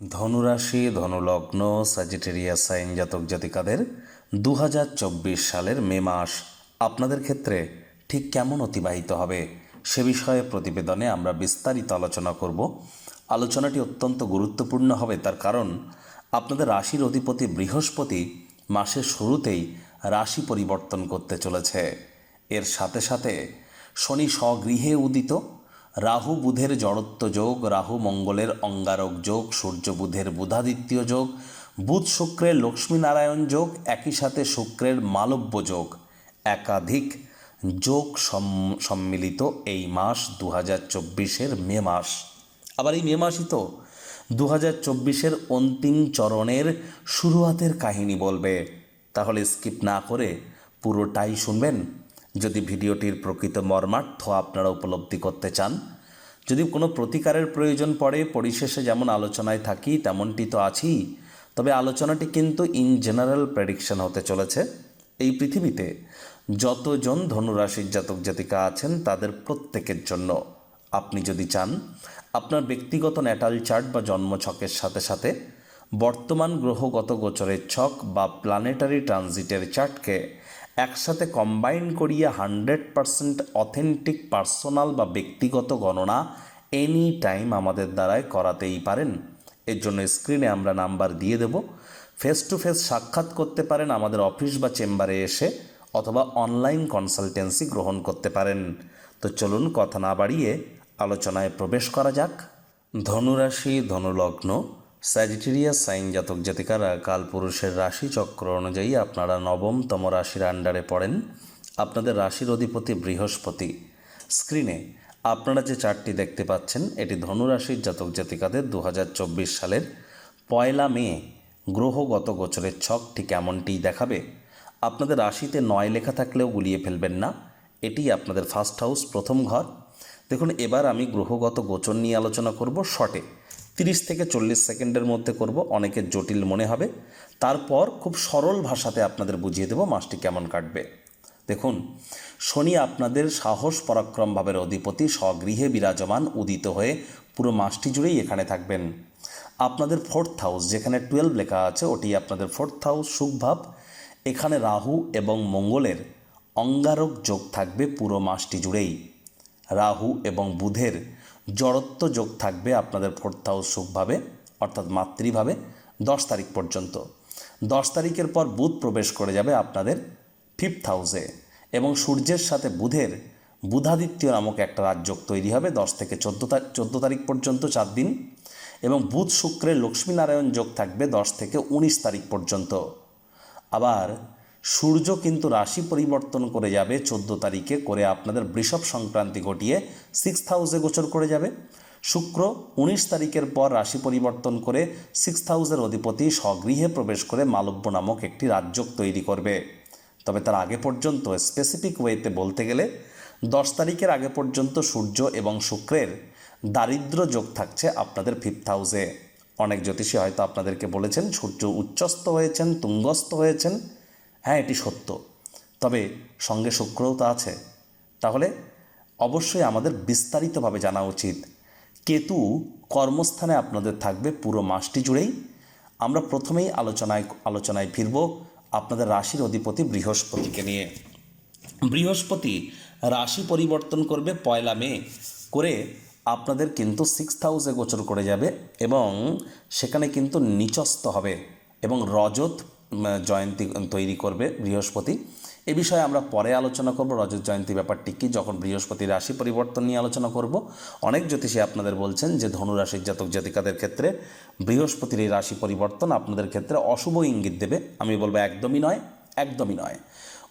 ধনুরাশি, ধনুলগ্ন Sagittarius sign জাতক জাতিকাদের দু হাজার চব্বিশ সালের মে মাস আপনাদের ক্ষেত্রে ঠিক কেমন অতিবাহিত হবে? সে বিষয়ে প্রতিবেদনে আমরা বিস্তারিত আলোচনা করব। আলোচনাটি অত্যন্ত গুরুত্বপূর্ণ হবে, তার কারণ আপনাদের রাশির অধিপতি বৃহস্পতি মাসের শুরুতেই রাশি পরিবর্তন করতে চলেছে। এর সাথে সাথে শনি স্বগৃহে উদিত রাহু বুধের জড়ত্ব যোগ, রাহু মঙ্গলের অঙ্গারক যোগ, সূর্য বুধের বুধাদিত্য যোগ, বুধ শুক্রের লক্ষ্মীনারায়ণ যোগ, একই সাথে শুক্রের মালব্য যোগ। একাধিক যোগ সম- সম্মিলিত এই মাস দু হাজার চব্বিশের মে মাস। আবার এই মে মাসই তো দু হাজার চব্বিশের অন্তিম চরণের শুরুয়াতের কাহিনী বলবে। তাহলে স্কিপ না করে পুরোটাই শুনবেন। যদি ভিডিওটির প্রকৃত মর্মার্থ আপনারা উপলব্ধি করতে চান, যদি কোনো প্রতিকারের প্রয়োজন পড়ে, পরিশেষে যেমন আলোচনায় থাকি, তেমনটি তো আছেই। তবে আলোচনাটি কিন্তু ইন জেনারেল প্রেডিকশন হতে চলেছে। এই পৃথিবীতে যতজন ধনুরাশির জাতক জাতিকা আছেন, তাদের প্রত্যেকের জন্য। আপনি যদি চান, আপনার ব্যক্তিগত ন্যাটাল চার্ট বা জন্মছকের সাথে সাথে বর্তমান গ্রহগত গোচরের ছক বা প্ল্যানেটারি ট্রানজিটের চার্টকে একসাথে কম্বাইন করিয়ে হান্ড্রেড পারসেন্ট অথেন্টিক পার্সোনাল বা ব্যক্তিগত গণনা এনি টাইম আমাদের দ্বারায় করাতেই পারেন। এর জন্য স্ক্রিনে আমরা নাম্বার দিয়ে দেব। ফেস টু ফেস সাক্ষাৎ করতে পারেন আমাদের অফিস বা চেম্বারে এসে অথবা অনলাইন কনসালটেন্সি গ্রহণ করতে পারেন। তো চলুন কথা না বাড়িয়ে আলোচনায় প্রবেশ করা যাক। ধনুরাশি, ধনুলগ্ন স্যাজিটেরিয়াস সাইন জাতক জাতিকারা কালপুরুষের রাশি চক্র অনুযায়ী আপনারা নবমতম রাশির আন্ডারে পড়েন। আপনাদের রাশির অধিপতি বৃহস্পতি। স্ক্রিনে আপনারা যে চার্টটি দেখতে পাচ্ছেন, এটি ধনুরাশির জাতক জাতিকাদের দু হাজার চব্বিশ সালের পয়লা মে গ্রহগত গোচরের ছক ঠিক এমনটিই দেখাবে। আপনাদের রাশিতে নয় লেখা থাকলেও গুলিয়ে ফেলবেন না। এটি আপনাদের ফার্স্ট হাউস, প্রথম ঘর। দেখুন, এবার আমি গ্রহগত গোচর নিয়ে আলোচনা করব শর্টে তিরিশ থেকে চল্লিশ সেকেন্ডের মধ্যে করব অনেকের জটিল মনে হবে। তারপর খুব সরল ভাষাতে আপনাদের বুঝিয়ে দেব মাসটি কেমন কাটবে। দেখুন, শনি আপনাদের সাহস পরাক্রম ভাবের অধিপতি, স্বগৃহে বিরাজমান, উদিত হয়ে পুরো মাসটি জুড়েই এখানে থাকবেন। আপনাদের ফোর্থ হাউস, যেখানে টুয়েলভ লেখা আছে, ওটি আপনাদের ফোর্থ হাউস সুখভাব এখানে রাহু এবং মঙ্গলের অঙ্গারক যোগ থাকবে পুরো মাসটি জুড়েই। রাহু এবং বুধের জড়ত্ব যোগ থাকবে আপনাদের ফোর্থ হাউস সুখভাবে, অর্থাৎ মাতৃভাবে, দশ তারিখ পর্যন্ত। দশ তারিখের পর বুধ প্রবেশ করে যাবে আপনাদের ফিফথ হাউসে এবং সূর্যের সাথে বুধের বুধাদিত্য নামক একটা রাজযোগ তৈরি হবে দশ থেকে চোদ্দ তারিখ চোদ্দ তারিখ পর্যন্ত চার দিন এবং বুধ শুক্রের লক্ষ্মীনারায়ণ যোগ থাকবে দশ থেকে উনিশ তারিখ পর্যন্ত। আবার সূর্য কিন্তু রাশি পরিবর্তন করে যাবে চোদ্দ তারিখে করে আপনাদের বৃষভ সংক্রান্তি ঘটিয়ে সিক্স হাউসে গোচর করে যাবে। শুক্র উনিশ তারিখের পর রাশি পরিবর্তন করে সিক্স হাউসের অধিপতি স্বগৃহে প্রবেশ করে মালব্য নামক একটি রাজ্যক তৈরি করবে। তবে তার আগে পর্যন্ত স্পেসিফিক ওয়েতে বলতে গেলে দশ তারিখের আগে পর্যন্ত সূর্য এবং শুক্রের দারিদ্র যোগ থাকছে আপনাদের ফিফথ হাউসে অনেক জ্যোতিষী হয়তো আপনাদেরকে বলেছেন, সূর্য উচ্চস্থ হয়েছেন, তুঙ্গস্থ হয়েছেন। হ্যাঁ এটি সত্য। তবে সঙ্গে শুক্রও তো আছে। তাহলে অবশ্যই আমাদের বিস্তারিতভাবে জানা উচিত। কেতু কর্মস্থানে আপনাদের থাকবে পুরো মাসটি জুড়েই। আমরা প্রথমেই আলোচনায় আলোচনায় ফিরব আপনাদের রাশির অধিপতি বৃহস্পতিকে নিয়ে। বৃহস্পতি রাশি পরিবর্তন করবে পয়লা মে করে আপনাদের কিন্তু সিক্স হাউসে গোচর করে যাবে এবং সেখানে কিন্তু নিচস্ত হবে এবং রজত জয়ন্তী তৈরি করবে বৃহস্পতি। এ বিষয়ে আমরা পরে আলোচনা করব। রজত জয়ন্তী ব্যাপারটি কী? যখন বৃহস্পতি রাশি পরিবর্তন নিয়ে আলোচনা করব। অনেক জ্যোতিষী আপনাদের বলছেন যে ধনুরাশির জাতক জাতিকাদের ক্ষেত্রে বৃহস্পতির এই রাশি পরিবর্তন আপনাদের ক্ষেত্রে অশুভ ইঙ্গিত দেবে। আমি বলব একদমই নয় একদমই নয়।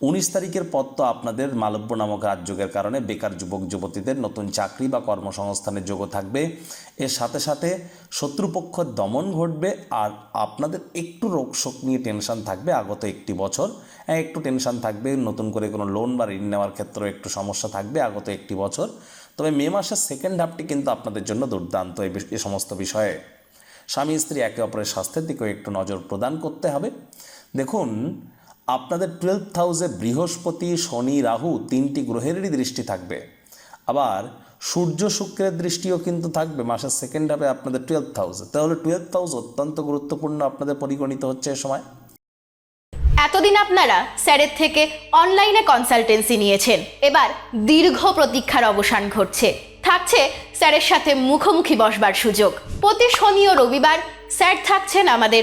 উনিশ তারিখের পর তো আপনাদের মালব্য নামক রাজযোগের কারণে বেকার যুবক, যুবতীদের নতুন চাকরি বা কর্মসংস্থানের যোগও থাকবে। এর সাথে সাথে শত্রুপক্ষ দমন ঘটবে আর আপনাদের একটু রোগ শোক নিয়ে টেনশন থাকবে আগত একটি বছর। হ্যাঁ একটু টেনশন থাকবে, নতুন করে কোনো লোন বা ঋণ নেওয়ার ক্ষেত্রেও একটু সমস্যা থাকবে আগত একটি বছর। তবে মে মাসের সেকেন্ড হাফটি কিন্তু আপনাদের জন্য দুর্দান্ত এই সমস্ত বিষয়ে। স্বামী, স্ত্রী একে অপরের স্বাস্থ্যের দিকেও একটু নজর প্রদান করতে হবে। দেখুন আপনাদের টুয়েলভ হাউসে বৃহস্পতি, শনি, রাহু তিনটি গ্রহেরই দৃষ্টি থাকবে। আবার সূর্য শুক্রের দৃষ্টিও কিন্তু থাকবে মাসের সেকেন্ড হাফে আপনাদের টুয়েলভ হাউসে তাহলে টুয়েলভ হাউস অত্যন্ত গুরুত্বপূর্ণ আপনাদের পরিগণিত হচ্ছে এ সময়। এতদিন আপনারা স্যারের থেকে অনলাইনে কনসালটেন্সি নিয়েছেন। এবার দীর্ঘ প্রতীক্ষার অবসান ঘটছে। থাকছে স্যারের সাথে মুখোমুখি বসবার সুযোগ। প্রতি শনি ও রবিবার স্যার থাকছেন আমাদের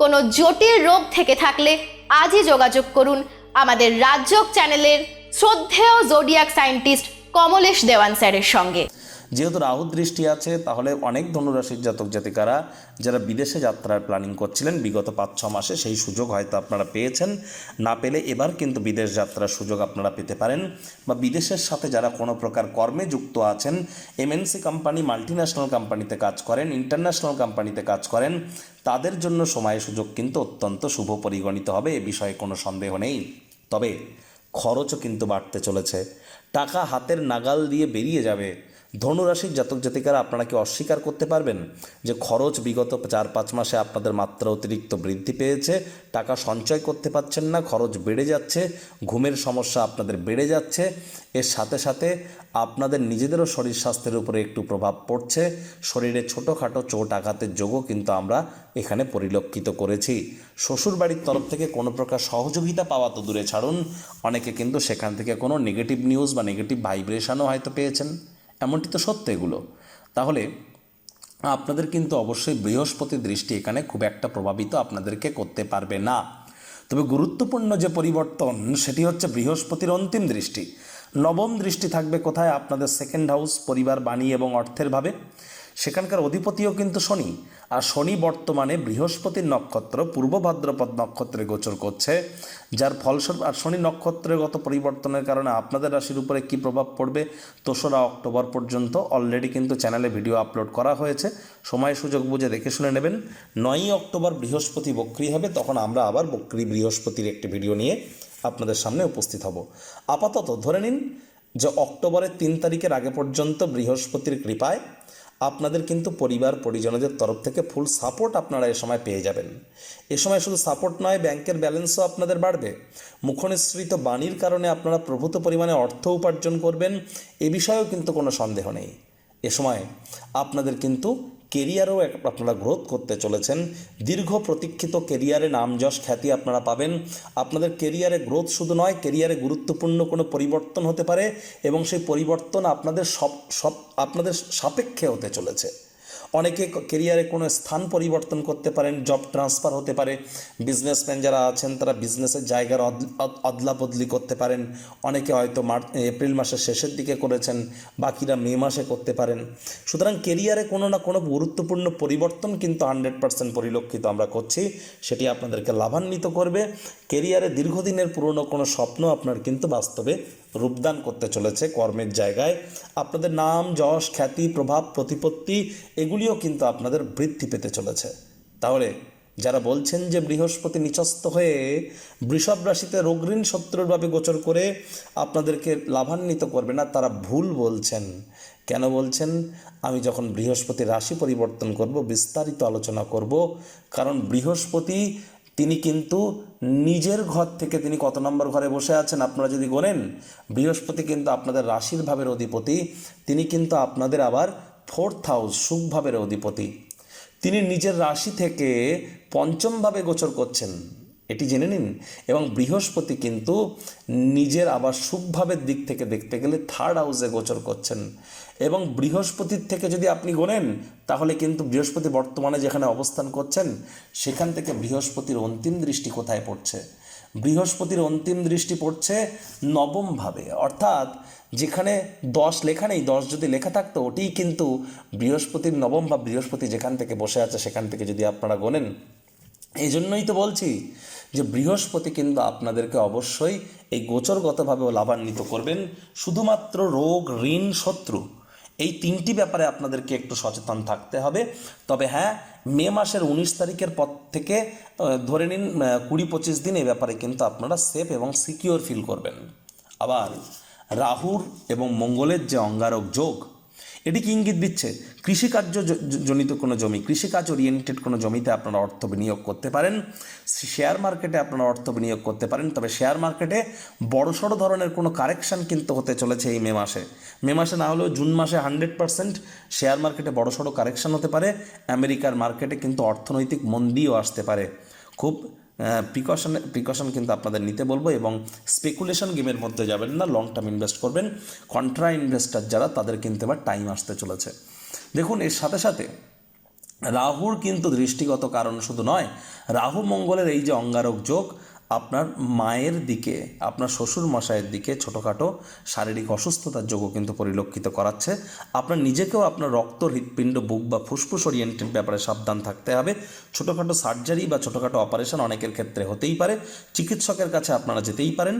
কোনো জটিল রোগ থেকে থাকলে আজই যোগাযোগ করুন আমাদের রাজ্যক চ্যানেলের শ্রদ্ধেয় জোডিয়াক সায়েন্টিস্ট কমলেশ দেওয়ান স্যারের সঙ্গে। যেহেতু রাহু দৃষ্টি আছে, তাহলে অনেক ধনুরাশির জাতক জাতিকারা যারা বিদেশে যাত্রার প্ল্যানিং করছিলেন, বিগত পাঁচ ছ মাসে সেই সুযোগ হয়তো আপনারা পেয়েছেন। না পেলে এবার কিন্তু বিদেশ যাত্রার সুযোগ আপনারা পেতে পারেন। বা বিদেশের সাথে যারা কোনো প্রকার কর্মে যুক্ত আছেন এমএনসি কোম্পানি মাল্টিন্যাশনাল কোম্পানিতে কাজ করেন ইন্টারন্যাশনাল কোম্পানিতে কাজ করেন, তাদের জন্য সময় সুযোগ কিন্তু অত্যন্ত শুভ পরিগণিত হবে, এ বিষয়ে কোনো সন্দেহ নেই। তবে খরচও কিন্তু বাড়তে চলেছে। টাকা হাতের নাগাল দিয়ে বেরিয়ে যাবে। ধনুরাশির জাতক জাতিকারা আপনারা কি অস্বীকার করতে পারবেন? যে খরচ বিগত চার পাঁচ মাসে আপনাদের মাত্রা অতিরিক্ত বৃদ্ধি পেয়েছে, টাকা সঞ্চয় করতে পারছেন না, খরচ বেড়ে যাচ্ছে, ঘুমের সমস্যা আপনাদের বেড়ে যাচ্ছে, এর সাথে সাথে আপনাদের নিজেদেরও শরীর স্বাস্থ্যের উপরে একটু প্রভাব পড়ছে, শরীরে ছোটোখাটো চোট আঘাতের যোগও কিন্তু আমরা এখানে পরিলক্ষিত করেছি। শ্বশুরবাড়ির তরফ থেকে কোনো প্রকার সহযোগিতা পাওয়া তো দূরে ছাড়ুন, অনেকে কিন্তু সেখান থেকে কোনো নেগেটিভ নিউজ বা নেগেটিভ ভাইব্রেশনও হয়তো পেয়েছেন। এমনটি তো সত্য এগুলো। তাহলে আপনাদের কিন্তু অবশ্যই বৃহস্পতি দৃষ্টি এখানে খুব একটা প্রভাবিত আপনাদেরকে করতে পারবে না। তবে গুরুত্বপূর্ণ যে পরিবর্তন, সেটি হচ্ছে বৃহস্পতির অন্তিম দৃষ্টি। নবম দৃষ্টি থাকবে কোথায়? আপনাদের সেকেন্ড হাউস পরিবার, বাণী এবং অর্থের ভাবে। সেখানকার অধিপতিও কিন্তু শনি। আর শনি বর্তমানে বৃহস্পতির নক্ষত্র, পূর্ব ভাদ্রপদ নক্ষত্রে গোচর করছে, যার ফলস্বরূপ আর শনি নক্ষত্রের গত পরিবর্তনের কারণে আপনাদের রাশির উপরে কি প্রভাব পড়বে? দোসরা অক্টোবর পর্যন্ত অলরেডি কিন্তু চ্যানেলে ভিডিও আপলোড করা হয়েছে। সময় সুযোগ বুঝে দেখে শুনে নেবেন। নয়ই অক্টোবর বৃহস্পতি বক্রি হবে, তখন আমরা আবার বক্রি বৃহস্পতির একটি ভিডিও নিয়ে আপনাদের সামনে উপস্থিত হব। আপাতত ধরে নিন যে অক্টোবরের তিন তারিখের আগে পর্যন্ত বৃহস্পতির কৃপায় আপনাদের কিন্তু পরিবার, পরিজনদের তরফ থেকে ফুল সাপোর্ট আপনারা এ সময় পেয়ে যাবেন। এ সময় শুধু সাপোর্ট নয় ব্যাংকের ব্যালেন্সও আপনাদের বাড়বে। মুখনিসৃত বাণীর কারণে আপনারা প্রভূত পরিমাণে অর্থ উপার্জন করবেন, এ বিষয়েও কিন্তু কোনো সন্দেহ নেই। এ সময় আপনাদের কিন্তু কেরিয়ারও আপনারা গ্রোথ করতে চলেছেন। দীর্ঘ প্রতীক্ষিত কেরিয়ারে নাম যশ খ্যাতি আপনারা পাবেন। আপনাদের কেরিয়ারে গ্রোথ শুধু নয়, কেরিয়ারে গুরুত্বপূর্ণ কোনো পরিবর্তন হতে পারে এবং সেই পরিবর্তন আপনাদের সব সব আপনাদের সাপেক্ষে হতে চলেছে। অনেকে কেরিয়ারে কোনো স্থান পরিবর্তন করতে পারেন জব ট্রান্সফার হতে পারে। বিজনেসম্যান যারা আছেন, তারা বিজনেসের জায়গার অদ- অদ- অদলা বদলি করতে পারেন। অনেকে হয়তো মার্চ, এপ্রিল মাসের শেষের দিকে করেছেন, বাকিরা মে মাসে করতে পারেন। সুতরাং কেরিয়ারে কোনো না কোনো গুরুত্বপূর্ণ পরিবর্তন কিন্তু হান্ড্রেড পার্সেন্ট পরিলক্ষিত আমরা করছি। সেটি আপনাদেরকে লাভান্বিত করবে। কেরিয়ারে দীর্ঘদিনের পুরনো কোনো স্বপ্ন আপনার কিন্তু বাস্তবে রূপদান করতে চলেছে কর্মের জায়গায়। আপনাদের নাম, যশ, খ্যাতি, প্রভাব, প্রতিপত্তি এগুলিও কিন্তু আপনাদের বৃদ্ধি পেতে চলেছে। তাহলে যারা বলছেন যে বৃহস্পতি নিচস্থ হয়ে বৃষভ রাশিতে রোগঋণ শত্রুরভাবে গোচর করে আপনাদেরকে লাভান্বিত করবে না, তারা ভুল বলছেন। কেন বলছেন? আমি যখন বৃহস্পতি রাশি পরিবর্তন করব, বিস্তারিত আলোচনা করব, কারণ বৃহস্পতি তিনি কিন্তু নিজের ঘর থেকে তিনি কত নম্বর ঘরে বসে আছেন আপনারা যদি গোনেন, বৃহস্পতি কিন্তু আপনাদের রাশির ভাবের অধিপতি, তিনি কিন্তু আপনাদের আবার ফোর্থ হাউস সুখভাবের অধিপতি। তিনি নিজের রাশি থেকে পঞ্চমভাবে গোচর করছেন। এটি জেনে নিন। এবং বৃহস্পতি কিন্তু নিজের আবার সুখভাবের দিক থেকে দেখতে গেলে থার্ড হাউসে গোচর করছেন। এবং বৃহস্পতির থেকে যদি আপনি গোনেন, তাহলে কিন্তু বৃহস্পতি বর্তমানে যেখানে অবস্থান করছেন, সেখান থেকে বৃহস্পতির অন্তিম দৃষ্টি কোথায় পড়ছে? বৃহস্পতির অন্তিম দৃষ্টি পড়ছে নবমভাবে। অর্থাৎ যেখানে দশ লেখা নেই, দশ যদি লেখা থাকতো, ওটিই কিন্তু বৃহস্পতির নবম বা বৃহস্পতি যেখান থেকে বসে আছে, সেখান থেকে যদি আপনারা গোনেন। এই জন্যই তো বলছি যে বৃহস্পতি কিন্তু আপনাদেরকে অবশ্যই এই গোচরগতভাবে লাভান্বিত করবেন। শুধুমাত্র রোগ, ঋণ, শত্রু এই তিনটি ব্যাপারে আপনাদেরকে একটু সচেতন থাকতে হবে। তবে হ্যাঁ মে মাসের উনিশ তারিখের পর থেকে ধরে নিন কুড়ি পঁচিশ দিন এ ব্যাপারে কিন্তু আপনারা সেফ এবং সিকিওর ফিল করবেন। আবার, রাহুর এবং মঙ্গলের যে অঙ্গারক যোগ এটি কি ইঙ্গিত দিচ্ছে? কৃষিকার্য জনিত কোনো জমি, কৃষিকাজ ওরিয়েন্টেড কোনো জমিতে আপনারা অর্থ বিনিয়োগ করতে পারেন। শেয়ার মার্কেটে আপনারা অর্থ বিনিয়োগ করতে পারেন, তবে শেয়ার মার্কেটে বড়সড় ধরনের কোনো কারেকশন কিন্তু হতে চলেছে এই মে মাসে। মে মাসে না হলেও জুন মাসে হান্ড্রেড পার্সেন্ট শেয়ার মার্কেটে বড়সড় কারেকশন হতে পারে। আমেরিকার মার্কেটে কিন্তু অর্থনৈতিক মন্দিও আসতে পারে। খুব প্রিকশন প্রিকশন কিন্তু আপনাদের নিতে বলব এবং স্পেকুলেশন গেমের মধ্যে যাবেন না লং টার্ম ইনভেস্ট করবেন। কন্ট্রা ইনভেস্টার যারা, তাদের কিন্তু এবার টাইম আসতে চলেছে। দেখুন, এর সাথে সাথে রাহুর কিন্তু দৃষ্টিগত কারণ শুধু নয়, রাহু মঙ্গলের এই যে অঙ্গারক যোগ আপনার মায়ের দিকে, আপনার শ্বশুর মশাইয়ের দিকে ছোটোখাটো শারীরিক অসুস্থতার যোগও কিন্তু পরিলক্ষিত করাচ্ছে। আপনার নিজেকেও আপনার রক্ত, হৃৎপিণ্ড, বুক বা ফুসফুস ওরিয়েন্টেড ব্যাপারে সাবধান থাকতে হবে। ছোটোখাটো সার্জারি বা ছোটোখাটো অপারেশন অনেকের ক্ষেত্রে হতেই পারে। চিকিৎসকের কাছে আপনারা যেতেই পারেন।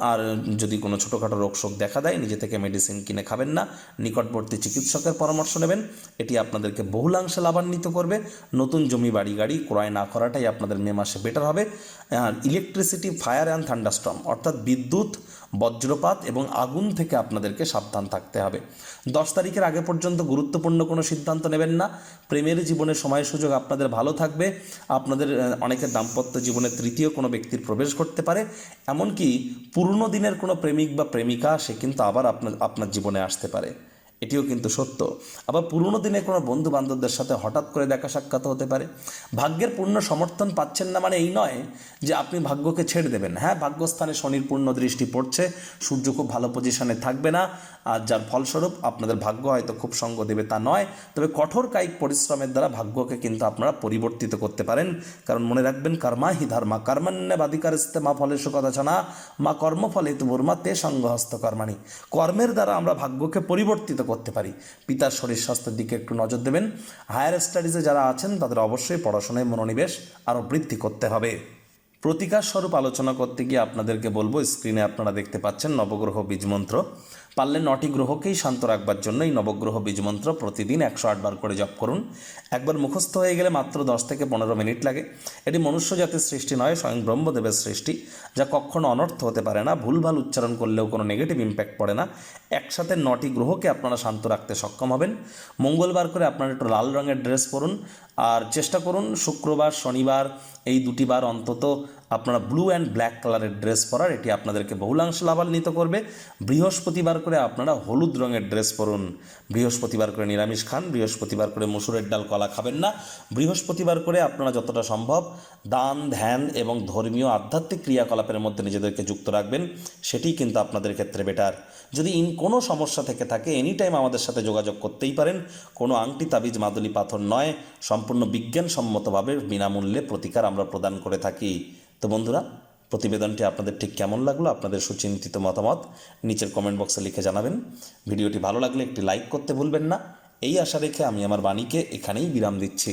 আর যদি কোনো ছোটোখাটো রোগ শোক দেখা দেয়, নিজে থেকে মেডিসিন কিনে খাবেন না। নিকটবর্তী চিকিৎসকের পরামর্শ নেবেন। এটি আপনাদেরকে বহুলাংশে লাভান্বিত করবে। নতুন জমি, বাড়ি, গাড়ি ক্রয় না করাটাই আপনাদের মে মাসে বেটার হবে। আর ইলেকট্রিসিটি ফায়ার অ্যান্ড থান্ডারস্টর্ম অর্থাৎ বিদ্যুৎ, বজ্রপাত এবং আগুন থেকে আপনাদেরকে সাবধান থাকতে হবে। দশ তারিখের আগে পর্যন্ত গুরুত্বপূর্ণ কোনো সিদ্ধান্ত নেবেন না। প্রেমের জীবনে সময় সুযোগ আপনাদের ভালো থাকবে। আপনাদের অনেকের দাম্পত্য জীবনে তৃতীয় কোনো ব্যক্তির প্রবেশ করতে পারে। এমনকি পুরনো দিনের কোনো প্রেমিক বা প্রেমিকা, সে কিন্তু আবার আপনার আপনার জীবনে আসতে পারে। এটিও কিন্তু সত্য। আবার পুরনো দিনে কোনো বন্ধু বান্ধবদের সাথে হঠাৎ করে দেখা সাক্ষাৎ হতে পারে। ভাগ্যের পূর্ণ সমর্থন পাচ্ছেন না মানে এই নয় যে আপনি ভাগ্যকে ছেড়ে দেবেন। হ্যাঁ ভাগ্যস্থানে শনির পূর্ণ দৃষ্টি পড়ছে, সূর্য খুব ভালো পজিশনে থাকবে না, আর যার ফলস্বরূপ আপনাদের ভাগ্য হয়তো খুব সঙ্গ দেবে তা নয়। তবে কঠোর কায়িক পরিশ্রমের দ্বারা ভাগ্যকে কিন্তু আপনারা পরিবর্তিত করতে পারেন। কারণ মনে রাখবেন, কর্মা হি ধর্মা, কর্মান্যে বাধিকার মা ফলের কথা ছানা, মা কর্মফলে তুমুর্মা তে সঙ্গহস্ত কর্মাণী। কর্মের দ্বারা আমরা ভাগ্যকে পরিবর্তিত করতে পারি। পিতার শরীর স্বাস্থ্যের দিকে একটু নজর দেবেন। হায়ার স্টাডিজে যারা আছেন, তাদের অবশ্যই পড়াশোনায় মনোনিবেশ আরও বৃদ্ধি করতে হবে। প্রতিকার স্বরূপ আলোচনা করতে গিয়ে আপনাদেরকে বলব স্ক্রিনে আপনারা দেখতে পাচ্ছেন নবগ্রহ বীজমন্ত্র। পারলে নটি গ্রহকেই শান্ত রাখবার জন্য এই নবগ্রহ বীজমন্ত্র প্রতিদিন একশো আটবার করে জপ করুন। একবার মুখস্থ হয়ে গেলে মাত্র দশ থেকে পনেরো মিনিট লাগে। এটি মনুষ্য জাতির সৃষ্টি নয়, স্বয়ং ব্রহ্মদেবের সৃষ্টি, যা কখনো অনর্থ হতে পারে না। ভুলভাল উচ্চারণ করলেও কোনো নেগেটিভ ইম্প্যাক্ট পড়ে না। একসাথে নটি গ্রহকে আপনারা শান্ত রাখতে সক্ষম হবেন। মঙ্গলবার করে আপনারা একটু লাল রঙের ড্রেস পরুন। আর চেষ্টা করুন শুক্রবার, শনিবার এই দুটি বার অন্তত আপনারা ব্লু অ্যান্ড ব্ল্যাক কালারের ড্রেস পরার, এটি আপনাদেরকে বহুলাংশ লাভান্বিত করবে। বৃহস্পতিবার করে আপনারা হলুদ রঙের ড্রেস পরুন। বৃহস্পতিবার করে নিরামিষ খান, বৃহস্পতিবার করে মসুরের ডাল কলা খাবেন না। বৃহস্পতিবার করে আপনারা যতটা সম্ভব দান, ধ্যান এবং ধর্মীয় আধ্যাত্মিক ক্রিয়াকলাপের মধ্যে নিজেদেরকে যুক্ত রাখবেন, সেটি কিন্তু আপনাদের ক্ষেত্রে বেটার যদি ইন কোনো সমস্যা থেকে থাকে এনি টাইম আমাদের সাথে যোগাযোগ করতেই পারেন। কোনো আংটি, তাবিজ, মাদুলি, পাথর নয়। সম্পূর্ণ বিজ্ঞানসম্মতভাবে বিনামূল্যে প্রতিকার আমরা প্রদান করে থাকি। তো বন্ধুরা, প্রতিবেদনটি আপনাদের ঠিক কেমন লাগল? আপনাদের সুচিন্তিত মতামত নিচের কমেন্ট বক্সে লিখে জানাবেন। ভিডিওটি ভালো লাগলে একটি লাইক করতে ভুলবেন না। এই আশা রেখে আমি আমার বাণীকে এখানেই বিরাম দিচ্ছি।